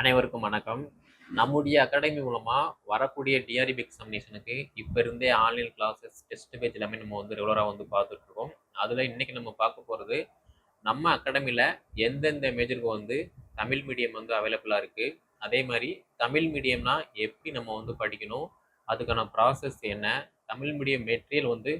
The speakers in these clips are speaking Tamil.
அனைவருக்கும் வணக்கம். நம்முடைய அகாடமி மூலமாக வரக்கூடிய டிஆர்பி எக்ஸாமினேஷனுக்கு இப்போ இருந்தே ஆன்லைன் கிளாஸஸ் டெஸ்ட் பேஜ் எல்லாமே நம்ம வந்து ரெகுலராக வந்து பார்த்துட்ருக்கோம். அதில் இன்றைக்கி நம்ம பார்க்க போகிறது நம்ம அகாடமியில் எந்தெந்த மேஜருக்கு வந்து தமிழ் மீடியம் வந்து அவைலபிளாக இருக்குது அதே மாதிரி தமிழ் மீடியம்னா எப்படி நம்ம வந்து படிக்கணும்? அதுக்கான ப்ராசஸ் என்ன? தமிழ் மீடியம் மெட்டீரியல் வந்து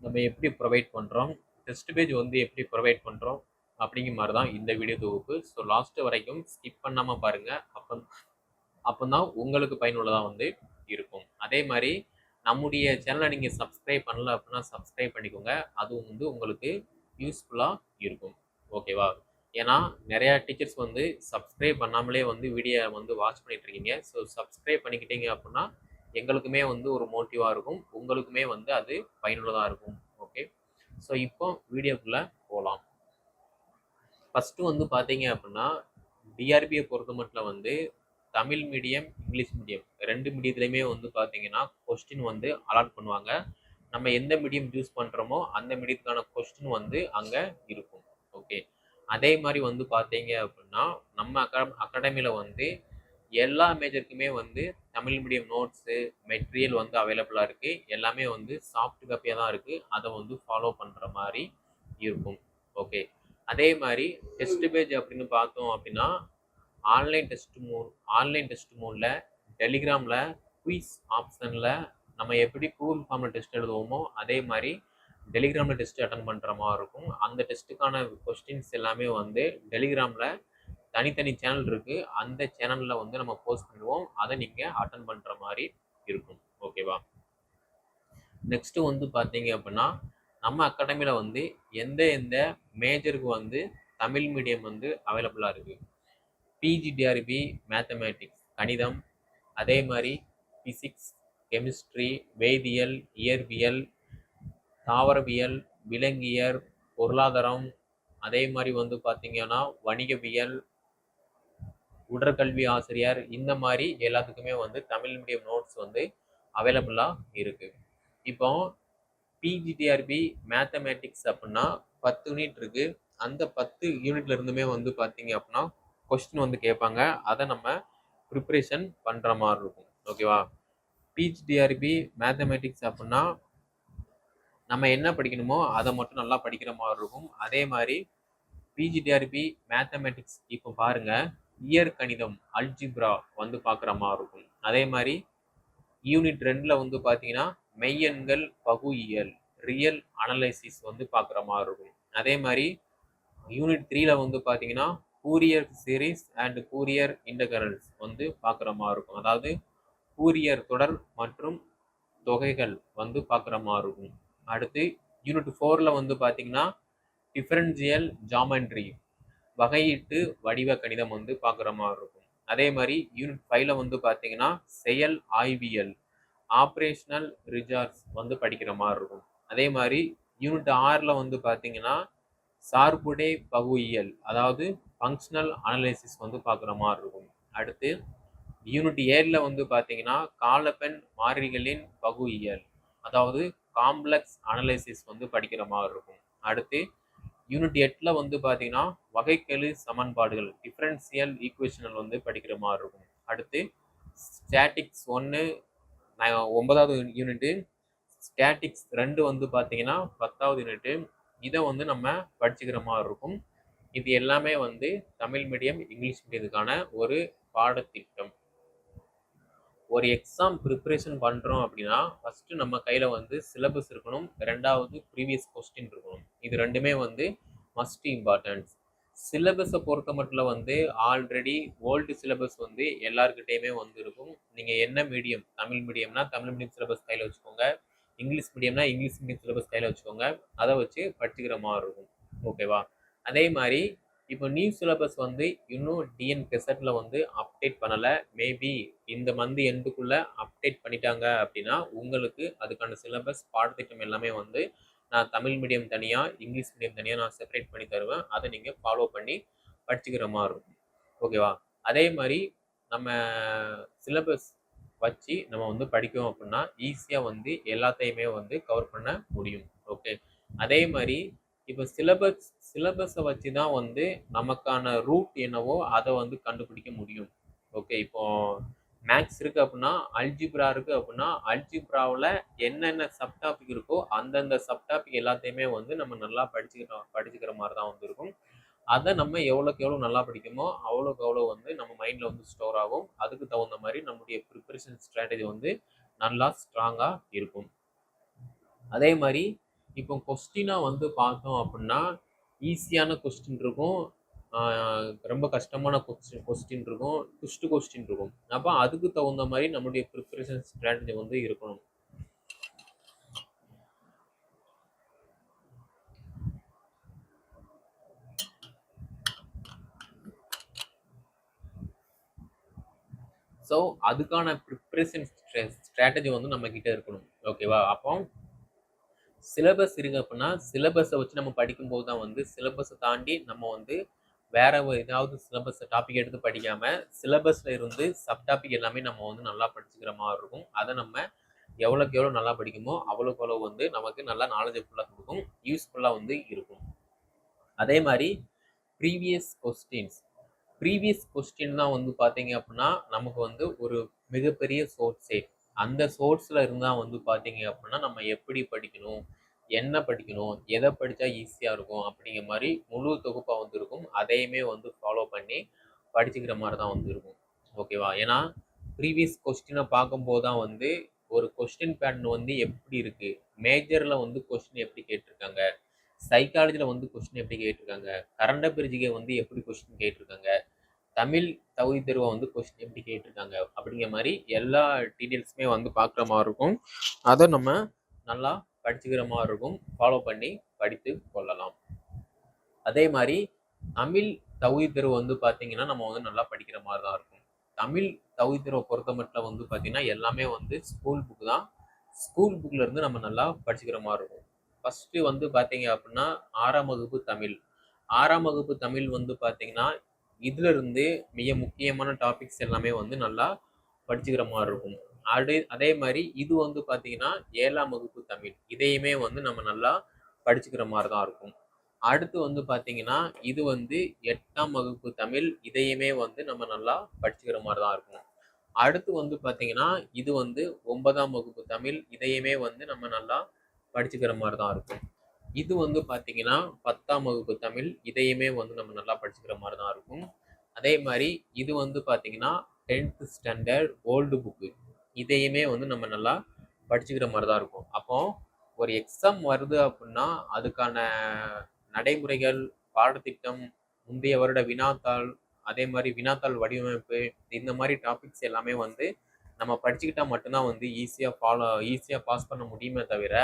நம்ம எப்படி ப்ரொவைட் பண்ணுறோம் டெஸ்ட் பேஜ் வந்து எப்படி ப்ரொவைட் பண்ணுறோம் அப்படிங்கிற மாதிரி தான் இந்த வீடியோ தொகுப்பு. ஸோ லாஸ்ட்டு வரைக்கும் ஸ்கிப் பண்ணாமல் பாருங்கள் அப்போ அப்போ தான் உங்களுக்கு பயனுள்ளதாக வந்து இருக்கும். அதே மாதிரி நம்முடைய சேனலை நீங்கள் சப்ஸ்கிரைப் பண்ணல அப்படின்னா சப்ஸ்கிரைப் பண்ணிக்கோங்க. அதுவும் வந்து உங்களுக்கு யூஸ்ஃபுல்லாக இருக்கும். ஓகேவா ஏன்னா நிறையா டீச்சர்ஸ் வந்து சப்ஸ்கிரைப் பண்ணாமலே வந்து வீடியோ வந்து வாட்ச் பண்ணிகிட்ருக்கீங்க இருக்கீங்க. ஸோ சப்ஸ்கிரைப் பண்ணிக்கிட்டீங்க அப்படின்னா எங்களுக்குமே வந்து ஒரு மோட்டிவாக இருக்கும். உங்களுக்குமே வந்து அது பயனுள்ளதாக இருக்கும். ஓகே ஸோ இப்போ வீடியோக்குள்ளே போகலாம் ஃபஸ்ட்டு வந்து பார்த்தீங்க அப்படின்னா டிஆர்பியை பொறுத்த மட்டும் வந்து தமிழ் மீடியம் இங்கிலீஷ் மீடியம் ரெண்டு மீடியத்துலையுமே வந்து பார்த்தீங்கன்னா கொஸ்டின் வந்து அலாட் பண்ணுவாங்க. நம்ம எந்த மீடியம் சூஸ் பண்ணுறோமோ அந்த மீடியத்துக்கான கொஸ்டின் வந்து அங்கே இருக்கும். ஓகே அதே மாதிரி வந்து பார்த்தீங்க அப்படின்னா நம்ம அக்கா அகாடமியில் வந்து எல்லா மேஜருக்குமே வந்து தமிழ் மீடியம் நோட்ஸு மெட்டீரியல் வந்து அவைலபிளாக இருக்குது எல்லாமே வந்து சாஃப்ட் காப்பியாக தான் இருக்குது அதை வந்து ஃபாலோ பண்ணுற மாதிரி இருக்கும். ஓகே அதே மாதிரி டெஸ்ட் பேஜ் அப்படின்னு பார்த்தோம் அப்படின்னா ஆன்லைன் டெஸ்ட் மூ ஆன்லைன் டெஸ்ட் மூனில் டெலிகிராமில் குயிஸ் ஆப்ஷனில் நம்ம எப்படி கூகுள் ஃபார்மில் டெஸ்ட் எழுதுவோமோ அதே மாதிரி டெலிகிராமில் டெஸ்ட் அட்டன் பண்ணுற மாதிரி இருக்கும். அந்த டெஸ்ட்டுக்கான கொஸ்டின்ஸ் எல்லாமே வந்து டெலிகிராமில் தனித்தனி சேனல் இருக்குது அந்த சேனலில் வந்து நம்ம போஸ்ட் பண்ணுவோம். அதை நீங்கள் அட்டன் பண்ணுற மாதிரி இருக்கும். ஓகேவா நெக்ஸ்ட்டு வந்து பார்த்தீங்க அப்படின்னா நம்ம அகாடமியில் வந்து எந்த எந்த மேஜருக்கு வந்து தமிழ் மீடியம் வந்து அவைலபிளாக இருக்குது பிஜிடிஆர்பி மேத்தமேட்டிக்ஸ் கணிதம் அதே மாதிரி ஃபிசிக்ஸ் கெமிஸ்ட்ரி வேதியியல் இயற்பியல் தாவரவியல் விலங்கியல் பொருளாதாரம் அதே மாதிரி வந்து பார்த்திங்கன்னா வணிகவியல் உடற்கல்வி ஆசிரியர் இந்த மாதிரி எல்லாத்துக்குமே வந்து தமிழ் மீடியம் நோட்ஸ் வந்து அவைலபிளாக இருக்குது இப்போ பிஜிடிஆர்பி மேத்தமேட்டிக்ஸ் அப்படின்னா பத்து யூனிட் இருக்கு. அந்த பத்து யூனிட்ல இருந்துமே வந்து பார்த்தீங்க அப்படின்னா கொஸ்டின் வந்து கேட்பாங்க. அதை நம்ம ப்ரிப்ரேஷன் பண்ணுற மாதிரி இருக்கும். ஓகேவா பிஜிடிஆர்பி மேத்தமேட்டிக்ஸ் அப்படின்னா நம்ம என்ன படிக்கணுமோ அதை மட்டும் நல்லா படிக்கிற மாதிரி இருக்கும். அதே மாதிரி பிஜிடிஆர்பி மேத்தமேட்டிக்ஸ் இப்போ பாருங்க. இயர் கணிதம் அல்ஜிப்ரா வந்து பார்க்குற மாதிரி இருக்கும். அதே மாதிரி யூனிட் ரெண்டில் வந்து பார்த்தீங்கன்னா மெய்யெண்கள் பகுயியல் ரியல் அனலைசிஸ் வந்து பார்க்குற மாதிரி இருக்கும். அதே மாதிரி யூனிட் த்ரீல வந்து பார்த்தீங்கன்னா Fourier series and Fourier integrals வந்து பார்க்குற மாதிரி இருக்கும். அதாவது கூரியர் தொடர் மற்றும் தொகைகள் வந்து பார்க்குற மாதிரி இருக்கும். அடுத்து யூனிட் ஃபோரில் வந்து பார்த்தீங்கன்னா டிஃபரன்சியல் ஜாமெண்ட்ரி வகையீட்டு வடிவ கணிதம் வந்து பார்க்குற மாதிரி இருக்கும். அதே மாதிரி யூனிட் ஃபைவ்ல வந்து பார்த்தீங்கன்னா செயல் ஆய்வியல் ஆப்ரேஷனல் ரிசார்ட்ஸ் வந்து படிக்கிற மாதிரி இருக்கும். அதே மாதிரி யூனிட் ஆறில் வந்து பார்த்தீங்கன்னா சார்புடை பகுயியல் அதாவது ஃபங்க்ஷனல் அனலைசிஸ் வந்து பார்க்குற மாதிரி இருக்கும். அடுத்து யூனிட் ஏழில் வந்து பார்த்தீங்கன்னா காலப்பெண் மாறிகளின் பகுயியல் அதாவது காம்ப்ளெக்ஸ் அனலைசிஸ் வந்து படிக்கிற மாதிரி இருக்கும். அடுத்து யூனிட் எட்டில் வந்து பார்த்தீங்கன்னா வகைக்கெழு சமன்பாடுகள் டிஃப்ரென்சியல் ஈக்குவேஷனல் வந்து படிக்கிற மாதிரி இருக்கும். அடுத்து ஸ்டாட்டிக்ஸ் ஒன்று நான் ஒன்பதாவது யூனிட்டு ஸ்டாட்டிக்ஸ் ரெண்டு வந்து பார்த்தீங்கன்னா பத்தாவது யூனிட்டு இதை வந்து நம்ம படிச்சுக்கிற மாதிரி இருக்கும். இது எல்லாமே வந்து தமிழ் மீடியம் இங்கிலீஷ் மீடியத்துக்கான ஒரு பாடத்திட்டம். ஒரு எக்ஸாம் ப்ரிப்பரேஷன் பண்ணுறோம் அப்படின்னா ஃபஸ்ட்டு நம்ம கையில் வந்து சிலபஸ் இருக்கணும். ரெண்டாவது ப்ரீவியஸ் கொஸ்டின் இருக்கணும். இது ரெண்டுமே வந்து மஸ்ட் இம்பார்ட்டன்ஸ் சிலபஸை பொறுத்த மட்டும் வந்து ஆல்ரெடி ஓல்டு சிலபஸ் வந்து எல்லாருக்கிட்டேயுமே வந்து இருக்கும். நீங்கள் என்ன மீடியம் தமிழ் மீடியம்னா தமிழ் மீடியம் சிலபஸ் கையில் வச்சுக்கோங்க. இங்கிலீஷ் மீடியம்னா இங்கிலீஷ் மீடியம் சிலபஸ் கையில் வச்சுக்கோங்க. அதை வச்சு படிச்சுக்கிற மாதிரி இருக்கும். ஓகேவா அதே மாதிரி இப்போ நியூ சிலபஸ் வந்து இன்னும் டிஎன் கெசட்டில் வந்து அப்டேட் பண்ணலை. மேபி இந்த மந்த் எண்டுக்குள்ளே அப்டேட் பண்ணிட்டாங்க அப்படின்னா உங்களுக்கு அதுக்கான சிலபஸ் பாடத்திட்டம் எல்லாமே வந்து நான் தமிழ் மீடியம் தனியாக இங்கிலீஷ் மீடியம் தனியாக நான் செப்பரேட் பண்ணி தருவேன். அதை நீங்கள் ஃபாலோ பண்ணி படிச்சுக்கிற மாதிரி இருக்கும். ஓகேவா அதே மாதிரி நம்ம சிலபஸ் வச்சு நம்ம வந்து படிக்கோம் அப்படின்னா ஈஸியாக வந்து எல்லாத்தையுமே வந்து கவர் பண்ண முடியும். ஓகே அதே மாதிரி இப்போ சிலபஸ் சிலபஸை வச்சு தான் வந்து நமக்கான ரூட் என்னவோ அதை வந்து கண்டுபிடிக்க முடியும். ஓகே இப்போ மேக்ஸ் இருக்குது அப்படின்னா அல்ஜிப்ரா இருக்குது அப்படின்னா அல்ஜிப்ராவில் என்னென்ன சப் டாபிக் இருக்கோ அந்தந்த சப் டாபிக் எல்லாத்தையுமே வந்து நம்ம நல்லா படிச்சுக்கிறோம் படிச்சுக்கிற மாதிரி தான் வந்துருக்கும் அதை நம்ம எவ்வளோக்கு எவ்வளோ நல்லா படிக்குமோ அவ்வளோக்கு அவ்வளோ வந்து நம்ம மைண்டில் வந்து ஸ்டோர் ஆகும். அதுக்கு தகுந்த மாதிரி நம்முடைய ப்ரிப்பரேஷன் ஸ்ட்ராட்டஜி வந்து நல்லா ஸ்ட்ராங்காக இருக்கும். அதே மாதிரி இப்போ கொஸ்டினாக வந்து பார்த்தோம் அப்படின்னா ஈஸியான கொஸ்டின் இருக்கும். ரொம்ப கஷ்டமான கொஸ்டின் கொஸ்டின் இருக்கும். ட்விஸ்ட் கொஸ்டின் இருக்கும். அப்போ அதுக்கு தகுந்த மாதிரி நம்மளுடைய ப்ரிப்பரேஷன் ஸ்ட்ராட்டஜி வந்து இருக்கணும். ஸோ அதுக்கான ப்ரிப்ரேஷன் ஸ்ட்ராட்டஜி வந்து நம்ம கிட்ட இருக்கணும் ஓகேவா அப்போ சிலபஸ் இருக்கு அப்படின்னா சிலபஸை வச்சு நம்ம படிக்கும்போது தான் வந்து சிலபஸை தாண்டி நம்ம வந்து வேற ஒரு ஏதாவது சிலபஸ் டாபிக் எடுத்து படிக்காம சிலபஸ்ல இருந்து சப் டாபிக் எல்லாமே நம்ம வந்து நல்லா படிச்சுக்கிற மாதிரி இருக்கும். அதை நம்ம எவ்வளோக்கு எவ்வளோ நல்லா படிக்குமோ அவ்வளோக்கு எவ்வளோ வந்து நமக்கு நல்லா நாலேஜபுல்லாக கொடுக்கும் யூஸ்ஃபுல்லாக வந்து இருக்கும். அதே மாதிரி ப்ரீவியஸ் கொஸ்டின்ஸ் ப்ரீவியஸ் கொஸ்டின் தான் வந்து பார்த்தீங்க அப்படின்னா நமக்கு வந்து ஒரு மிகப்பெரிய சோர்ஸே அந்த சோர்ஸில் இருந்தால் வந்து பார்த்தீங்க அப்படின்னா நம்ம எப்படி படிக்கணும்? என்ன படிக்கணும் எதை படித்தா ஈஸியாக இருக்கும் அப்படிங்கிற மாதிரி முழு தொகுப்பாக வந்து இருக்கும் அதையுமே வந்து ஃபாலோ பண்ணி படிச்சுக்கிற மாதிரி தான் வந்து இருக்கும் ஓகேவா ஏன்னா ப்ரீவியஸ் கொஸ்டினை பார்க்கும்போது தான் வந்து ஒரு கொஸ்டின் பேட்டர்ன் வந்து எப்படி இருக்குது மேஜரில் வந்து கொஸ்டின் எப்படி கேட்டிருக்காங்க? சைக்காலஜியில் வந்து கொஸ்டின் எப்படி கேட்டிருக்காங்க? கரண்ட பிரிஜிகை வந்து எப்படி கொஸ்டின் கேட்டிருக்காங்க? தமிழ் தகுதி தேர்வை வந்து கொஸ்டின் எப்படி கேட்டிருக்காங்க? அப்படிங்கிற மாதிரி எல்லா டீட்டெயில்ஸுமே வந்து பார்க்குற மாதிரி இருக்கும். அதை நம்ம நல்லா படிச்சுக்கிற மாதிரி இருக்கும். ஃபாலோ பண்ணி படித்து கொள்ளலாம். அதே மாதிரி தமிழ் தகுதி தேர்வு வந்து பார்த்தீங்கன்னா நம்ம வந்து நல்லா படிக்கிற மாதிரி தான் இருக்கும். தமிழ் தகுதி தேர்வை பொறுத்த மட்டும் வந்து பார்த்தீங்கன்னா எல்லாமே வந்து ஸ்கூல் புக்கு தான். ஸ்கூல் புக்கில் இருந்து நம்ம நல்லா படிச்சுக்கிற மாதிரி இருக்கும். ஃபஸ்ட்டு வந்து பார்த்தீங்க அப்படின்னா ஆறாம் வகுப்பு தமிழ். ஆறாம் வகுப்பு தமிழ் வந்து பார்த்தீங்கன்னா இதுலேருந்து மிக முக்கியமான டாபிக்ஸ் எல்லாமே வந்து நல்லா படிச்சுக்கிற மாதிரி இருக்கும். அதே அதே மாதிரி இது வந்து பார்த்தீங்கன்னா ஏழாம் வகுப்பு தமிழ். இதையுமே வந்து நம்ம நல்லா படிச்சுக்கிற மாதிரி தான் இருக்கும். அடுத்து வந்து பார்த்தீங்கன்னா இது வந்து எட்டாம் வகுப்பு தமிழ். இதையுமே வந்து நம்ம நல்லா படிச்சுக்கிற மாதிரி தான் இருக்கும். அடுத்து வந்து பார்த்தீங்கன்னா இது வந்து ஒன்பதாம் வகுப்பு தமிழ். இதையுமே வந்து நம்ம நல்லா படிச்சுக்கிற மாதிரி தான் இருக்கும். இது வந்து பார்த்தீங்கன்னா பத்தாம் வகுப்பு தமிழ். இதையுமே வந்து நம்ம நல்லா படிச்சுக்கிற மாதிரி தான் இருக்கும். அதே மாதிரி இது வந்து பார்த்தீங்கன்னா டென்த்து ஸ்டாண்டர்ட் ஓல்டு புக்கு. இதையுமே வந்து நம்ம நல்லா படிச்சுக்கிற மாதிரி தான் இருக்கும். அப்போ ஒரு எக்ஸாம் வருது அப்படின்னா அதுக்கான நடைமுறைகள் பாடத்திட்டம் முந்தைய வருட வினாத்தாள் அதே மாதிரி வினாத்தாள் வடிவமைப்பு இந்த மாதிரி டாபிக்ஸ் எல்லாமே வந்து நம்ம படிச்சுக்கிட்டா மட்டும்தான் வந்து ஈஸியாக ஃபாலோ ஈஸியாக பாஸ் பண்ண முடியுமே தவிர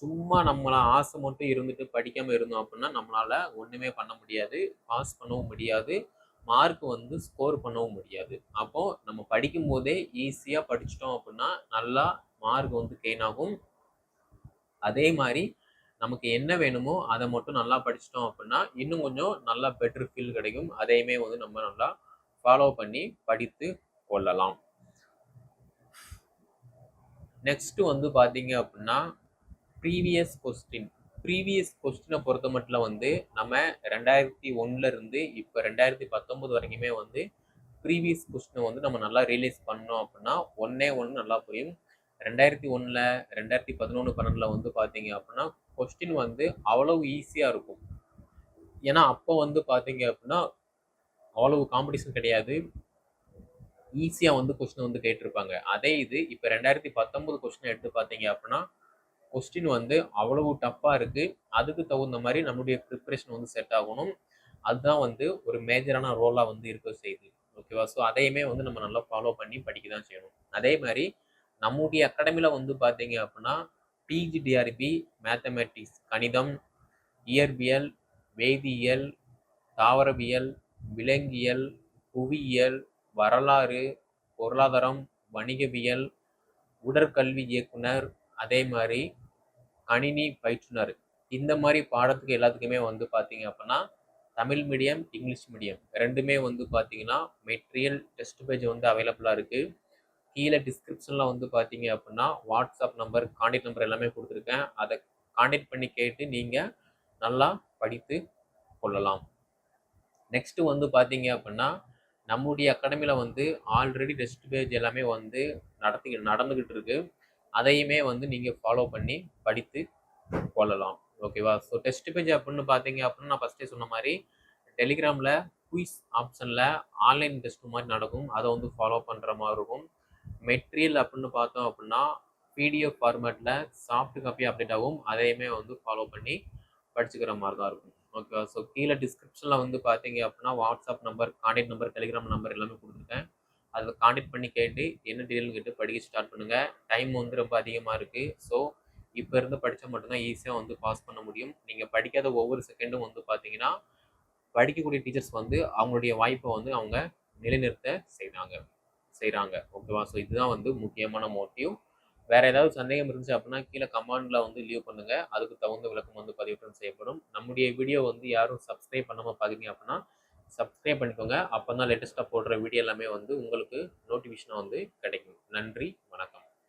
சும்மா நம்மள ஆசை மட்டும் இருந்துட்டு படிக்காமல் இருந்தோம் அப்படின்னா நம்மளால் ஒன்றுமே பண்ண முடியாது பாஸ் பண்ணவும் முடியாது. மார்க் வந்து ஸ்கோர் பண்ணவும் முடியாது. அப்போ நம்ம படிக்கும் போதே ஈஸியாக படிச்சிட்டோம் அப்படின்னா நல்லா மார்க் வந்து கெயின் ஆகும். அதே மாதிரி நமக்கு என்ன வேணுமோ அதை மட்டும் நல்லா படிச்சிட்டோம் அப்படின்னா இன்னும் கொஞ்சம் நல்லா பெட்டர் ஃபீல் கிடைக்கும். அதையுமே வந்து நம்ம நல்லா ஃபாலோ பண்ணி படித்து கொள்ளலாம். நெக்ஸ்ட் வந்து பார்த்தீங்க அப்படின்னா ப்ரீவியஸ் கொஸ்டின் ப்ரீவியஸ் கொஸ்டினை பொறுத்த மட்டும் வந்து நம்ம ரெண்டாயிரத்தி ஒன்னுல இருந்து இப்போ ரெண்டாயிரத்தி பத்தொன்பது வரைக்குமே வந்து ப்ரீவியஸ் கொஸ்டினை வந்து நம்ம நல்லா ரியலைஸ் பண்ணோம் அப்படின்னா ஒன்னே ஒன்று நல்லா புரியும். ரெண்டாயிரத்தி ஒன்றில் ரெண்டாயிரத்தி பதினொன்று பன்னெண்டில் வந்து பார்த்தீங்க அப்படின்னா கொஸ்டின் வந்து அவ்வளவு ஈஸியாக இருக்கும். ஏன்னா அப்போ வந்து பார்த்தீங்க அப்படின்னா அவ்வளவு காம்படிஷன் கிடையாது. ஈஸியாக வந்து கொஸ்டின் வந்து கேட்டிருப்பாங்க. அதே இது இப்போ ரெண்டாயிரத்தி பத்தொன்பது கொஸ்டின் எடுத்து பார்த்தீங்க அப்படின்னா கொஸ்டின் வந்து அவ்வளவு டஃப்பாக இருக்குது அதுக்கு தகுந்த மாதிரி நம்மளுடைய ப்ரிப்பரேஷன் வந்து செட் ஆகணும். அதுதான் வந்து ஒரு மேஜரான ரோலாக வந்து இருக்க செய்யுது. ஓகேவா ஸோ அதையுமே வந்து நம்ம நல்லா ஃபாலோ பண்ணி படிக்க தான் செய்யணும். அதே மாதிரி நம்முடைய அகாடமியில் வந்து பார்த்தீங்க அப்படின்னா பிஜிடிஆர்பி மேத்தமேட்டிக்ஸ் கணிதம் இயற்பியல் வேதியியல் தாவரவியல் விலங்கியல் புவியியல் வரலாறு பொருளாதாரம் வணிகவியல் உடற்கல்வி இயக்குனர் அதே மாதிரி கணினி பயிற்றுனர். இந்த மாதிரி பாடத்துக்கு எல்லாத்துக்குமே வந்து பார்த்தீங்க அப்படின்னா தமிழ் மீடியம் இங்கிலீஷ் மீடியம் ரெண்டுமே வந்து பார்த்தீங்கன்னா மெட்டீரியல் டெஸ்ட் பேஜ் வந்து அவைலபிளாக இருக்குது கீழே டிஸ்கிரிப்ஷனில் வந்து பார்த்தீங்க அப்படின்னா வாட்ஸ்அப் நம்பர் கான்டாக்ட் நம்பர் எல்லாமே கொடுத்துருக்கேன். அதை கான்டாக்ட் பண்ணி கேட்டு நீங்கள் நல்லா படித்து கொள்ளலாம். நெக்ஸ்ட்டு வந்து பார்த்தீங்க அப்படின்னா நம்முடைய அகாடமியில் வந்து ஆல்ரெடி டெஸ்ட் பேஜ் எல்லாமே வந்து நடத்தி நடந்துக்கிட்டு இருக்குது அதையுமே வந்து நீங்கள் ஃபாலோ பண்ணி படித்து கொள்ளலாம். ஓகேவா ஸோ டெஸ்ட் பேஜ் அப்படின்னு பார்த்தீங்க அப்படின்னு நான் ஃபஸ்ட்டே சொன்ன மாதிரி டெலிகிராமில் குயிஸ் ஆப்ஷனில் ஆன்லைன் டெஸ்ட் மாதிரி நடக்கும். அதை வந்து ஃபாலோ பண்ணுற மாதிரி இருக்கும். மெட்டீரியல் அப்படின்னு பார்த்தோம் அப்படின்னா பிடிஎஃப் ஃபார்மேட்டில் சாஃப்ட் காப்பி அப்டேட் ஆகும். அதையுமே வந்து ஃபாலோ பண்ணி படிச்சுக்கிற மாதிரி தான் இருக்கும். ஓகேவா ஸோ கீழே டிஸ்கிரிப்ஷனில் வந்து பார்த்தீங்க அப்படின்னா WhatsApp number contact number Telegram number எல்லாமே கொடுத்துருக்கேன். அதில் காண்டக்ட் பண்ணி கேட்டு என்ன டீட்டெயில் கேட்டு படிக்க ஸ்டார்ட் பண்ணுங்கள் டைம் வந்து ரொம்ப அதிகமாக இருக்குது ஸோ இப்போ இருந்து படித்தா மட்டும்தான் ஈஸியாக வந்து பாஸ் பண்ண முடியும். நீங்கள் படிக்காத ஒவ்வொரு செகண்டும் வந்து பார்த்தீங்கன்னா படிக்கக்கூடிய டீச்சர்ஸ் வந்து அவங்களுடைய வாய்ப்பை வந்து அவங்க நிலைநிறுத்த செய்கிறாங்க செய்கிறாங்க ஓகேவா ஸோ இதுதான் வந்து முக்கியமான மோட்டிவ் வேறு ஏதாவது சந்தேகம் இருந்துச்சு அப்படின்னா கீழே கமெண்ட்ல வந்து லீவ் பண்ணுங்கள் அதுக்கு தகுந்த விளக்கம் வந்து பதிவேற்றம் செய்யப்படும். நம்முடைய வீடியோ வந்து யாரும் சப்ஸ்கிரைப் பண்ணாமல் பார்த்தீங்க அப்படின்னா சப்ஸ்கிரைப் பண்ணிக்கோங்க. அப்போ தான் லேட்டஸ்ட்டாக போடுற வீடியோ எல்லாமே வந்து உங்களுக்கு நோட்டிஃபிகேஷனாக வந்து கிடைக்கும். நன்றி வணக்கம்.